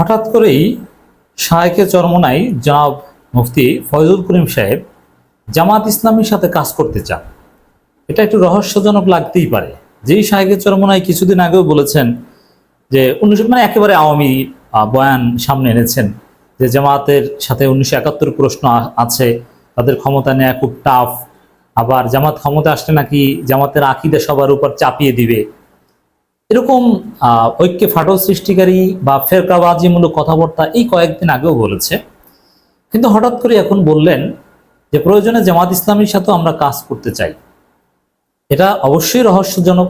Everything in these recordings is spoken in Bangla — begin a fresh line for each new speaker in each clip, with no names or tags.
হঠাৎ করেই শাহেকে চরমনাই জনাব মুফতি ফয়জুল করিম সাহেব জামাত ইসলামীর সাথে কাজ করতে চান। এটা একটু রহস্যজনক লাগতেই পারে। যেই শাহেকে চরমনাই কিছুদিন আগেও বলেছেন যে উনিশশো মানে একেবারে আওয়ামী বয়ান সামনে এনেছেন যে জামাতের সাথে উনিশশো একাত্তর প্রশ্ন আছে, তাদের ক্ষমতা নেওয়া খুব টাফ আবার জামাত ক্ষমতা আসলে নাকি জামাতের আকিদে সবার উপর চাপিয়ে দিবে। এরকম ঐক্যে ফাটল সৃষ্টিকারী বা ফেরকাবাজিমূলক কথাবার্তা এই কয়েকদিন আগেও বলেছে। কিন্তু হঠাৎ করে এখন বললেন যে প্রয়োজনে জামাত ইসলামীর সাথেও আমরা কাজ করতে চাই। এটা অবশ্যই রহস্যজনক,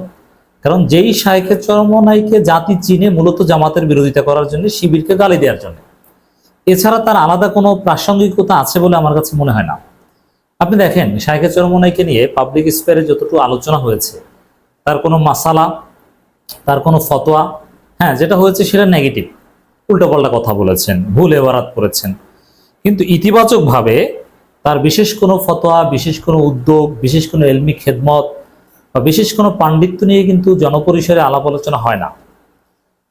কারণ যেই শায়েখের চরমনাইকে জাতি চিনে মূলত জামাতের বিরোধিতা করার জন্য, শিবিরকে গালি দেওয়ার জন্য। এছাড়া তার আলাদা কোনো প্রাসঙ্গিকতা আছে বলে আমার কাছে মনে হয় না। আপনি দেখেন শায়েখের চরমনাইকে নিয়ে পাবলিক স্পেয়ারে যতটুকু আলোচনা হয়েছে, তার কোনো মাসালা তার কোনো ফতোয়া হ্যাঁ যেটা হয়েছে সেটা নেগেটিভ উল্টোপাল্টা কথা বলেছেন, ভুল এবারাত করেছেন। কিন্তু ইতিবাচকভাবে তার বিশেষ কোনো ফতোয়া, বিশেষ কোনো উদ্যোগ, বিশেষ কোনো এলমি খেদমত বা বিশেষ কোনো পাণ্ডিত্য নিয়ে কিন্তু জনপরিসরে আলাপ আলোচনা হয় না।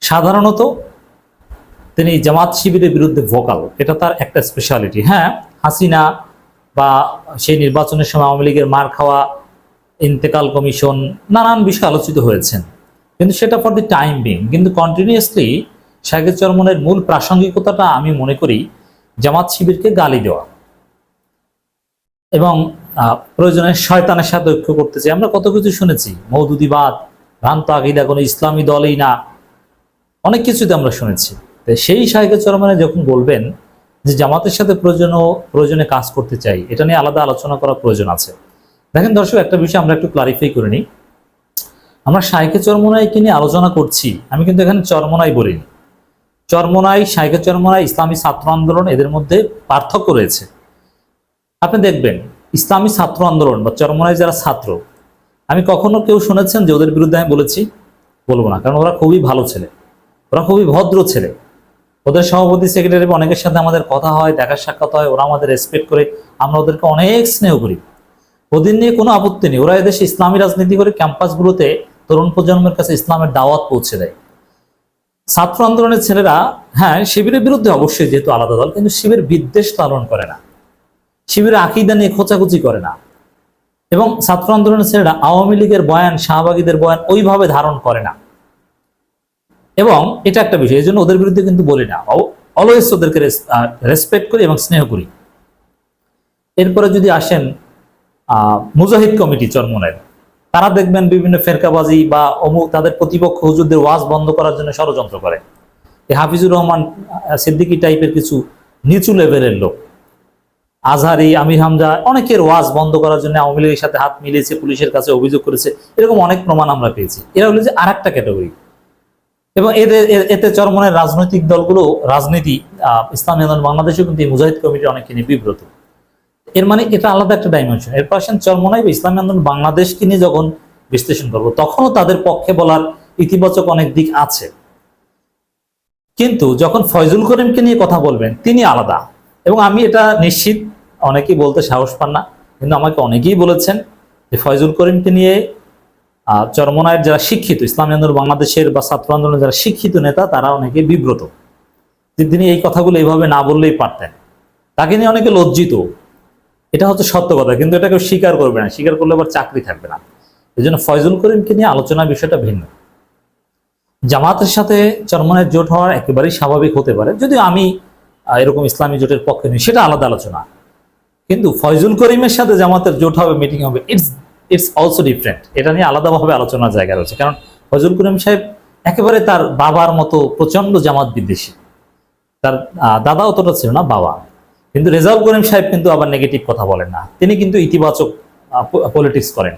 সাধারণত তিনি জামাত শিবিরের বিরুদ্ধে ভোকাল, এটা তার একটা স্পেশালিটি হ্যাঁ হাসিনা বা সেই নির্বাচনের সময় আওয়ামী লীগের মার খাওয়া, ইন্তেকাল কমিশন, নানান বিষয় আলোচিত হয়েছেন। কিন্তু সেটা ফর দি টাইম বিং কিন্তু কন্টিনিউয়াসলি শাহেদ চরমনের মূল প্রাসঙ্গিকতাটা আমি মনে করি জামাত শিবিরকে গালি দেওয়া এবং প্রয়োজনে শয়তানের সাথে ঐক্য করতে চাই আমরা কত কিছু শুনেছি। মৌদুদিবাদ ভ্রান্ত আকিদা, কোনো ইসলামী দলই না। অনেক কিছুতে আমরা শুনেছি। তো সেই শাহেদ চরমনে যখন বলবেন যে জামাতের সাথে প্রয়োজন প্রয়োজনে কাজ করতে চাই, এটা নিয়ে আলাদা আলোচনা করার প্রয়োজন আছে। দেখেন দর্শক, একটা বিষয় আমরা একটু ক্লারিফাই করে নিই। আমরা শাইকে চরমনাইকে নিয়ে আলোচনা করছি। আমি কিন্তু এখানে চরমনাই বলিনি চরমনাই শাইকে চরমনাই ইসলামী ছাত্র আন্দোলন এদের মধ্যে পার্থক্য রয়েছে। আপনি দেখবেন, ইসলামী ছাত্র আন্দোলন বা চরমনাই যারা ছাত্র, আমি কখনো কেউ শুনেছেন যে ওদের বিরুদ্ধে আমি বলেছি? বলব না, কারণ ওরা খুবই ভালো ছেলে। ওরা খুবই ভদ্র ছেলে। ওদের সভাপতি, সেক্রেটারি অনেকের সাথে আমাদের কথা হয় দেখা সাক্ষাৎ হয়, ওরা আমাদের রেসপেক্ট করে, আমরা ওদেরকে অনেক স্নেহ করি। ওদের নিয়ে কোনো আপত্তি নেই। ওরা এদেশে ইসলামী রাজনীতি করে ক্যাম্পাসগুলোতে তরুণ প্রজন্মের কাছে ইসলামের দাওয়াত পৌঁছে দেয়। ছাত্র আন্দোলনের ছেলেরা হ্যাঁ শিবিরের বিরুদ্ধে অবশ্যই যেহেতু আলাদা দল, কিন্তু শিবির বিদ্বেষ লালন করে না। শিবিরের আকিদা নিয়ে খোঁচাখুচি করে না। এবং ছাত্র আন্দোলনের ছেলেরা আওয়ামী লীগের বয়ান, শাহবাগীদের বয়ান ওইভাবে ধারণ করে না। এবং এটা একটা বিষয়, এই জন্য ওদের বিরুদ্ধে কিন্তু বলি না। অলওয়েজ ওদেরকে রেসপেক্ট করি এবং স্নেহ করি। এরপরে যদি আসেন মুজাহিদ কমিটি চরমনের তারা দেখবেন বিভিন্ন ফেরকাবাজি বা অমুক তাদের প্রতিপক্ষ হুজুরদের ওয়াজ বন্ধ করার জন্য ষড়যন্ত্র করে। এই হাফিজুর রহমান সিদ্দিকী টাইপের কিছু নিচু লেভেলের লোক। আজহারি, আমির হামজা, অনেকের ওয়াজ বন্ধ করার জন্য আওয়ামী লীগের সাথে হাত মিলিয়েছে, পুলিশের কাছে অভিযোগ করেছে। এরকম অনেক প্রমাণ আমরা পেয়েছি। এরা হলো যে আর একটা ক্যাটাগরি এবং এদের এতে চরমনের রাজনৈতিক দলগুলো, রাজনীতি ইসলামী আন্দোলন, বাংলাদেশেও কিন্তু এই মুজাহিদ কমিটি অনেকে নিয়ে বিব্রত। এর মানে এটা আলাদা একটা ডাইমেনশন এর পাশে চরমনাই বা ইসলামী আন্দোলন বাংলাদেশকে নিয়ে যখন বিশ্লেষণ করব, তখনও তাদের পক্ষে বলার ইতিবাচক অনেক দিক আছে। কিন্তু যখন ফয়জুল করিমকে নিয়ে কথা বলবেন, তিনি আলাদা। এবং আমি এটা নিশ্চিত, অনেকেই বলতে সাহস পান না, কিন্তু আমাকে অনেকেই বলেছেন যে ফয়জুল করিমকে নিয়ে চরমনায়ের যারা শিক্ষিত, ইসলামী আন্দোলন বাংলাদেশের বা ছাত্র আন্দোলনের যারা শিক্ষিত নেতা, তারা অনেকে বিব্রত। তিনি এই কথাগুলো এইভাবে না বললেই পারতেন। তাকে নিয়ে অনেকে লজ্জিত। এটা হচ্ছে সত্য কথা, কিন্তু এটা কেউ স্বীকার করবে না। স্বীকার করলে আবার চাকরি থাকবে না। এই জন্য ফয়জুল করিমকে নিয়ে আলোচনার বিষয়টা ভিন্ন। জামাতের সাথে চরমনের জোট হওয়ার একেবারেই স্বাভাবিক হতে পারে, যদিও আমি এরকম ইসলামী জোটের পক্ষে নই, সেটা আলাদা আলোচনা। কিন্তু ফয়জুল করিমের সাথে জামাতের জোট হবে মিটিং হবে ইটস ইটস অলসো ডিফারেন্ট এটা নিয়ে আলাদাভাবে আলোচনার জায়গা রয়েছে, কারণ ফয়জুল করিম সাহেব একেবারে তার বাবার মতো প্রচণ্ড জামাত বিদ্বেষী। তার দাদা অতটা ছিল না, বাবা। কিন্তু রেজাউল করিম সাহেব কিন্তু আবার নেগেটিভ কথা বলেন না। তিনি কিন্তু ইতিবাচক পলিটিক্স করেন।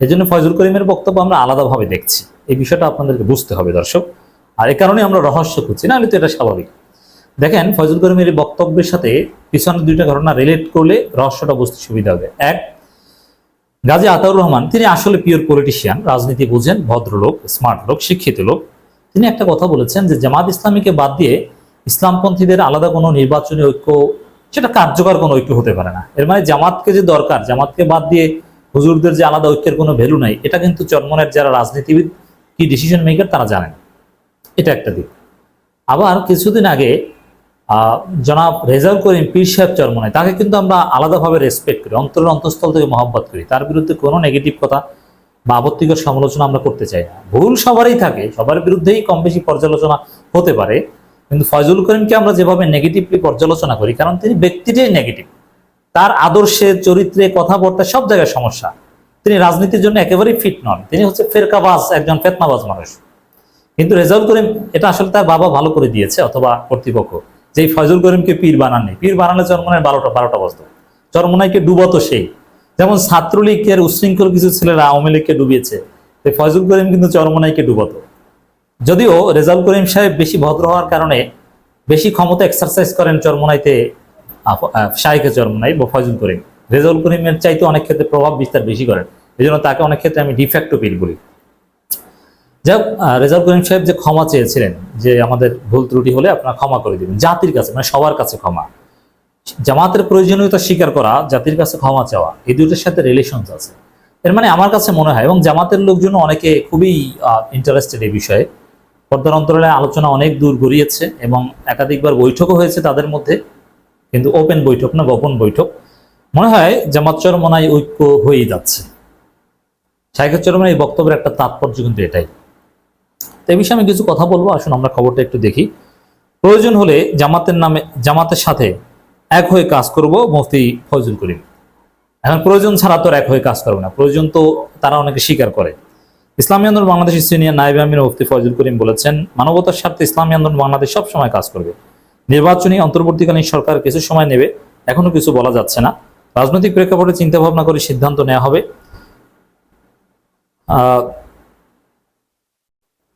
এই জন্য ফয়জুল করিমের বক্তব্য আমরা আলাদাভাবে দেখছি। এই বিষয়টা আপনাদেরকে বুঝতে হবে, দর্শক। আর এ কারণে আমরা রহস্য খুঁজছি। না, হলে তো এটা স্বাভাবিক। দেখেন, ফয়জুল করিমের বক্তব্যের সাথে পিছনে দুইটা ঘটনা রিলেট করলে রহস্যটা বুঝতে সুবিধা হবে। এক, গাজী আতাউর রহমান, তিনি আসলে পিওর পলিটিশিয়ান রাজনীতি বুঝেন, ভদ্রলোক স্মার্ট লোক, শিক্ষিত লোক। তিনি একটা কথা বলেছেন যে, জামাত ইসলামীকে বাদ দিয়ে ইসলামপন্থীদের আলাদা কোনো নির্বাচনী ঐক্য, সেটা কার্যকর কোনো ঐক্য হতে পারে না। এর মানে জামাতকে যে দরকার, জামাতকে বাদ দিয়ে হুজুরদের যে আলাদা ঐক্যের কোনো ভ্যালু নাই, এটা কিন্তু চরমনের যারা রাজনীতিবিদ, কি ডিসিশন মেকার তারা জানেন। এটা একটা দিক। আবার কিছুদিন আগে জনাব রেজাউল করিম পীর সাহেব চরমনায়, তাকে কিন্তু আমরা আলাদাভাবে রেসপেক্ট করি, অন্তরের অন্তঃস্থল থেকে মহব্বত করি। তার বিরুদ্ধে কোনো নেগেটিভ কথা বা আপত্তিকর সমালোচনা আমরা করতে চাই না। ভুল সবারই থাকে, সবার বিরুদ্ধেই কম বেশি পর্যালোচনা হতে পারে। কিন্তু ফয়জুল করিমকে আমরা যেভাবে নেগেটিভলি পর্যালোচনা করি, কারণ তিনি ব্যক্তিটাই নেগেটিভ তার আদর্শে, চরিত্রে কথাবার্তা সব জায়গায় সমস্যা। তিনি রাজনীতির জন্য একেবারেই ফিট নন। তিনি হচ্ছে ফেরকাবাজ, একজন ফেতনাবাজ মানুষ। কিন্তু রেজাউল করিম এটা আসলে তার বাবা ভালো করে দিয়েছে, অথবা কর্তৃপক্ষ। যে ফয়জুল করিমকে পীর বানাননি পীর বানালে চরমনের বারোটা বারোটা বাজতো। চরমনাইকে ডুবাতো সেই। যেমন ছাত্রলীগের উশৃঙ্খল কিছু ছেলেরা আওয়ামী লীগকে ডুবিয়েছে ফয়জুল করিম কিন্তু চরমনাইকে ডুবাতো। যদিও রেজাউল করিম সাহেব বেশি ভদ্র হওয়ার কারণে বেশি ক্ষমতা এক্সারসাইজ করেন চরমনাইতে আহ, শাইখে বা ফয়জুল করিম। রেজাউল করিমের চাইতে অনেক ক্ষেত্রে প্রভাব বিস্তার বেশি করেন। এই জন্য তাকে অনেক ক্ষেত্রে আমি ডিফ্যাক্টো পীর বলি। যাই হোক, রেজাউল করিম সাহেব যে ক্ষমা চেয়েছিলেন যে আমাদের ভুল ত্রুটি হলে আপনারা ক্ষমা করে দিবেন জাতির কাছে মানে সবার কাছে ক্ষমা। জামাতের প্রয়োজনীয়তা স্বীকার করা জাতির কাছে ক্ষমা চাওয়া এই দুটোর সাথে রিলেশন আছে। এর মানে আমার কাছে মনে হয় এবং জামাতের লোকজন অনেকে খুবই ইন্টারেস্টেড এই বিষয়ে। পর্দার অন্তরালে আলোচনা অনেক দূর গড়িয়েছে এবং একাধিকবার বৈঠকও হয়েছে তাদের মধ্যে, কিন্তু ওপেন বৈঠক না, গোপন বৈঠক। মনে হয় জামাত চরমনায় ঐক্য হয়েই যাচ্ছে। শাহেখের চরমনায় এই বক্তব্যের একটা তাৎপর্য কিন্তু এটাই। তো এই বিষয়ে আমি কিছু কথা বলব, আসুন আমরা খবরটা একটু দেখি। প্রয়োজন হলে জামাতের নামে, জামাতের সাথে এক হয়ে কাজ করব মুফতি ফজল করিম। এখন প্রয়োজন ছাড়া তো এক হয়ে কাজ করবে না। প্রয়োজন তো তারা অনেকে স্বীকার করে। ইসলামী আন্দোলন বাংলাদেশ সিনিয়র নায়েব আমির মুফতি ফজল করিম বলেছেন, মানবতার স্বার্থে ইসলামী আন্দোলন বাংলাদেশ সব সময় কাজ করবে। নির্বাচনী অন্তর্বর্তীকালীন সরকার কিছু সময় নেবে, এখনও কিছু বলা যাচ্ছে না। রাজনৈতিক প্রেক্ষাপটে চিন্তা ভাবনা করে সিদ্ধান্ত নেওয়া হবে।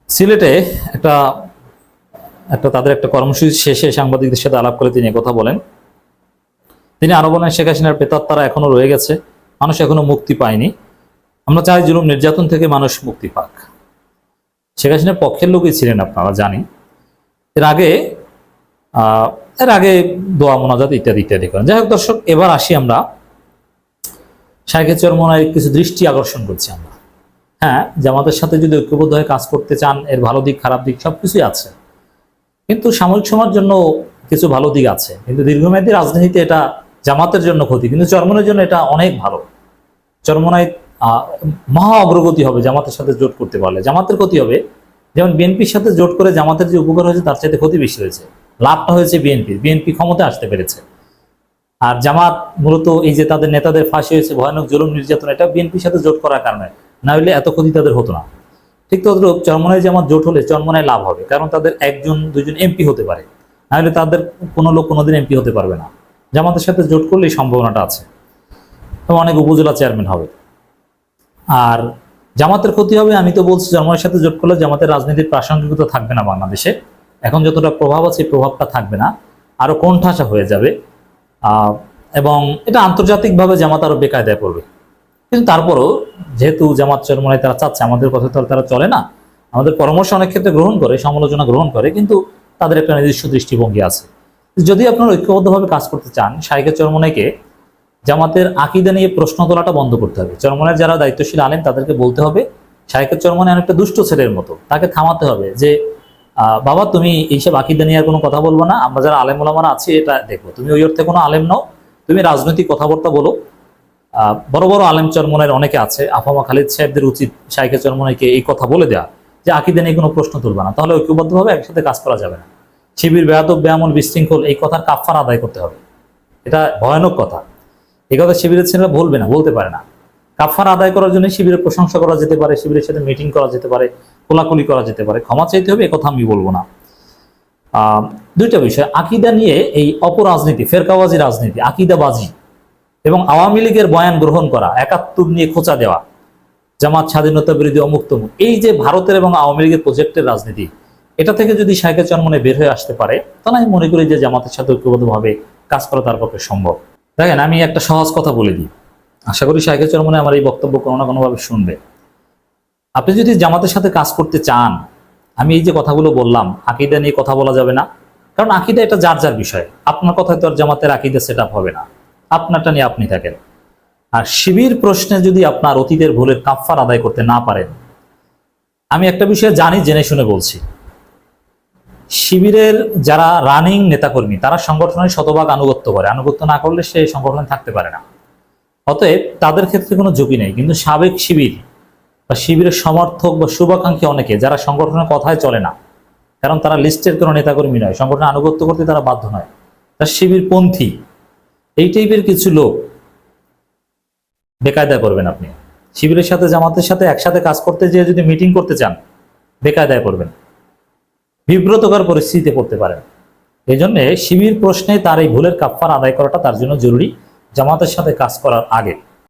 সিলেটে একটা একটা তাদের একটা কর্মসূচি শেষে সাংবাদিকদের সাথে আলাপ করে তিনি কথা বলেন। তিনি আরও বলেন, শেখ হাসিনার প্রেতাত্মারা এখনও রয়ে গেছে। মানুষ এখনও মুক্তি পায়নি। আমরা চাই জুলুম নির্যাতন থেকে মানুষ মুক্তি পাক। শেখ হাসিনার পক্ষের লোকই ছিলেন আপনারা জানি এর আগে এর আগে দোয়া, মোনাজাত ইত্যাদি ইত্যাদি করেন। যাই হোক দর্শক, এবার আসি আমরা শাহেখের চরমনায় কিছু দৃষ্টি আকর্ষণ করছি আমরা। হ্যাঁ জামাতের সাথে যদি ঐক্যবদ্ধ হয়ে কাজ করতে চান, এর ভালো দিক, খারাপ দিক সবকিছুই আছে। কিন্তু সাময়িক সময়ের জন্য কিছু ভালো দিক আছে। কিন্তু দীর্ঘমেয়াদী রাজনীতিতে এটা জামাতের জন্য ক্ষতি, কিন্তু চরমনের জন্য এটা অনেক ভালো। চরমনায় মহা অগ্রগতি হবে জামাতের সাথে জোট করতে পারলে। জামাতের ক্ষতি হবে। যেমন বিএনপির সাথে জোট করে জামাতের যে উপকার হয়েছে, তার চাইতে ক্ষতি বেশি হয়েছে। লাভটা হয়েছে বিএনপির। বিএনপি ক্ষমতা আসতে পেরেছে। আর জামাত মূলত এই যে তাদের নেতাদের ফাঁসি হয়েছে, ভয়ানক জুলুম, নির্যাতন, এটা বিএনপির সাথে জোট করার কারণে। না হলে এত ক্ষতি তাদের হতো না। ঠিক তদ্রুপ চরমনায় জামাত জোট হলে চরমনায় লাভ হবে, কারণ তাদের একজন দুজন এমপি হতে পারে। না হলে তাদের কোনো লোক কোনোদিন এমপি হতে পারবে না। জামাতের সাথে জোট করলে সম্ভাবনাটা আছে। অনেক উপজেলা চেয়ারম্যান হবে। আর জামাতের ক্ষতি হবে, আমি তো বলছি জন্মের সাথে জোট করলে জামাতের রাজনীতির প্রাসঙ্গিকতা থাকবে না বাংলাদেশে। এখন যতটা প্রভাব আছে প্রভাবটা থাকবে না। আরও কোণঠাসা হয়ে যাবে। এবং এটা আন্তর্জাতিকভাবে জামাত আরও বেকায়দায় পড়বে। কিন্তু তারপরও যেহেতু জামাত চরমনায় তারা চাচ্ছে, আমাদের কথা তো তারা চলে না। আমাদের পরামর্শ অনেক ক্ষেত্রে গ্রহণ করে, সমালোচনা গ্রহণ করে, কিন্তু তাদের একটা নির্দিষ্ট দৃষ্টিভঙ্গি আছে। যদি আপনারা ঐক্যবদ্ধভাবে কাজ করতে চান শাইকে চরমনাইকে জামাতের আকিদা নিয়ে প্রশ্ন তোলাটা বন্ধ করতে হবে। চরমনের যারা দায়িত্বশীল আলেন তাদেরকে বলতে হবে শাইকের চরমনে অনেকটা দুষ্ট ছেলের মতো, তাকে থামাতে হবে যে বাবা তুমি এইসব আকিদা নিয়ে আর কোনো কথা বলব না, আমরা যারা আলেম ওলামারা আছি, এটা দেখব তুমি ওই অর্থে কোনো আলেম নও, তুমি রাজনৈতিক কথাবার্তা বলো। বড় বড় আলেম চরমনের অনেকে আছে, আফামা খালিদ সাহেবদের উচিত শাইখে চরমনাইকে এই কথা বলে দেওয়া যে আকিদা নিয়ে কোনো প্রশ্ন তুলবে না, তাহলে ঐক্যবদ্ধভাবে একসাথে কাজ করা যাবে না। শিবির, বেয়াদব বেয়ামল বিশৃঙ্খল, এই কথার কাফার আদায় করতে হবে। এটা ভয়ানক কথা। এই কথা শিবিরের ছেলেরা বলবে না, বলতে পারে না। কাফার আদায় করার জন্য শিবিরের প্রশংসা করা যেতে পারে, শিবিরের সাথে মিটিং করা যেতে পারে, কোলাকুলি করা যেতে পারে। ক্ষমা চাইতে হবে কথা আমি বলব না। দুইটা বিষয়, আকিদা নিয়ে এই অপরাজনীতি, ফেরকাবাজি রাজনীতি, আকিদাবাজি এবং আওয়ামী লীগের বয়ান গ্রহণ করা, একাত্তর নিয়ে খোঁচা দেওয়া, জামাত স্বাধীনতা বিরোধী অমুক তমুক এই যে ভারতের এবং আওয়ামী লীগের প্রজেক্টের রাজনীতি, এটা থেকে যদি শাহেকের চরমনে বের হয়ে আসতে পারে তাহলে আমি মনে করি যে জামাতের সাথে ঐক্যবদ্ধভাবে কাজ করা তার পক্ষে সম্ভব। দেখেন, আমি একটা সহজ কথা বলে দিই। আশা করি শাহেকের চরমনে আমার এই বক্তব্য কোনো না কোনোভাবে শুনবে। আপনি যদি জামাতের সাথে কাজ করতে চান, আমি এই যে কথাগুলো বললাম, আকিদা নিয়ে কথা বলা যাবে না। কারণ আকিদা এটা যার যার বিষয়। আপনার কথায় তো আর জামাতের আকিদা সেট হবে না। আপনারটা নিয়ে আপনি থাকেন। আর শিবির প্রশ্নে যদি আপনার অতীতের ভুলের কাফার আদায় করতে না পারেন, আমি একটা বিষয়ে জানি, জেনে শুনে বলছি। শিবিরের যারা রানিং নেতাকর্মী, তারা সংগঠনের শতভাগ আনুগত্য করে। আনুগত্য না করলে সে সংগঠনে থাকতে পারে না। অতএব তাদের ক্ষেত্রে কোনো ঝুঁকি নেই। কিন্তু সাবেক শিবির বা শিবিরের সমর্থক বা শুভাকাঙ্ক্ষী অনেকে, যারা সংগঠনের কথায় চলে না, কারণ তারা লিস্টের কোনো নেতাকর্মী নয়, সংগঠনে আনুগত্য করতে তারা বাধ্য নয়। তার শিবির পন্থী, এই টাইপের কিছু লোক বেকায়দা করবেন আপনি। শিবিরের সাথে জামাতের সাথে একসাথে কাজ করতে যেয়ে যদি মিটিং করতে চান, বেকায়দায় করবেন বিব্রতকর পরিস্থিতিতে পড়তে পারেন। এই জন্যে শিবির প্রশ্নে তার এই ভুলের কাপ্পার আদায় করাটা তার জন্য জরুরি। জামাতের সাথে কাজ করার আগে।